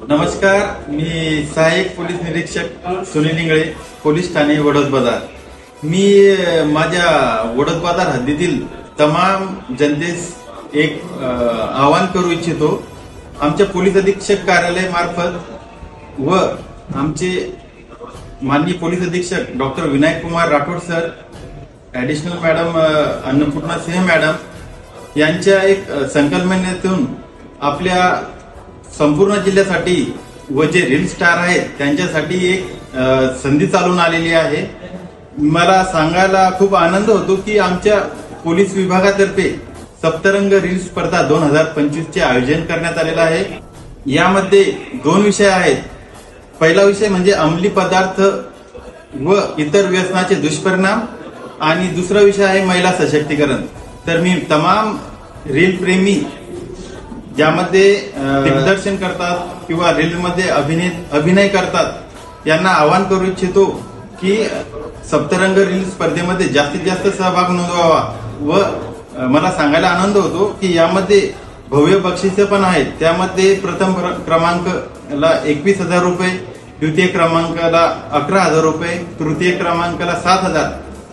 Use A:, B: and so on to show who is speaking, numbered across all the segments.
A: नमस्कार मी सहाय्यक पोलीस निरीक्षक सुनील इंगळे पोलीस ठाणे वडोद बाजार. मी माझ्या वडोद बाजार हद्दीतील तमाम जनतेस एक आवाहन करू इच्छितो. आमच्या पोलीस अधीक्षक कार्यालय मार्फत व आमचे माननीय पोलीस अधीक्षक doctor Vinayak Kumar Rathod sir additional madam Annapurna Singh madam यांच्या एक संकल्पनेतून आपल्या संपूर्ण जिल्ह्यासाठी व जे रील स्टार आहेत त्यांच्यासाठी एक संधी चालून आलेली आहे. मला सांगायला खूप आनंद होतो की आमच्या पोलीस विभागातर्फे सप्तरंग रील स्पर्धा दोन हजार पंचवीस चे आयोजन करण्यात आलेलं आहे. यामध्ये दोन विषय आहेत. पहिला विषय म्हणजे अंमली पदार्थ व इतर व्यसनाचे दुष्परिणाम आणि दुसरा विषय आहे महिला सशक्तीकरण. तर मी तमाम रील प्रेमी ज्यामध्ये दिग्दर्शन करतात किंवा रीलमध्ये अभिनय अभिनय करतात यांना आवाहन करू इच्छितो की सप्तरंग रील स्पर्धेमध्ये जास्तीत जास्त सहभाग नोंदवावा. व मला सांगायला आनंद होतो की यामध्ये भव्य बक्षिसे पण आहेत. त्यामध्ये प्रथम क्रमांकला एकवीस हजार रुपये द्वितीय क्रमांकाला अकरा हजार रुपये तृतीय क्रमांकाला सात हजार.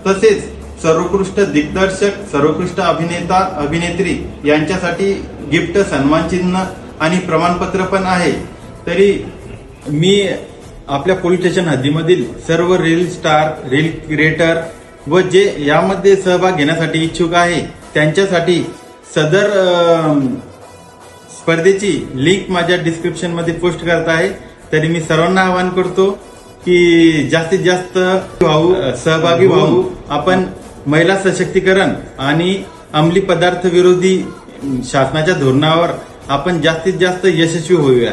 A: तसेच सर्वोत्कृष्ट दिग्दर्शक सर्वोत्कृष्ट अभिनेता अभिनेत्री यांच्यासाठी गिफ्ट सन्मान चिन्ह आणि प्रमाणपत्र पण आहे. तरी मी आपल्या पोलीस स्टेशन हद्दीमधील सर्व रील स्टार रील क्रिएटर व जे यामध्ये सहभाग घेण्यासाठी इच्छुक आहे त्यांच्यासाठी सदर स्पर्धेची लिंक माझ्या डिस्क्रिप्शनमध्ये पोस्ट करत आहे. तरी मी सर्वांना आवाहन करतो की जास्तीत जास्त भाऊ सहभागी भाऊ आपण महिला सशक्तीकरण आणि अंमली पदार्थ विरोधी शासनाच्या धोरणावर आपण जास्तीत जास्त यशस्वी होऊया.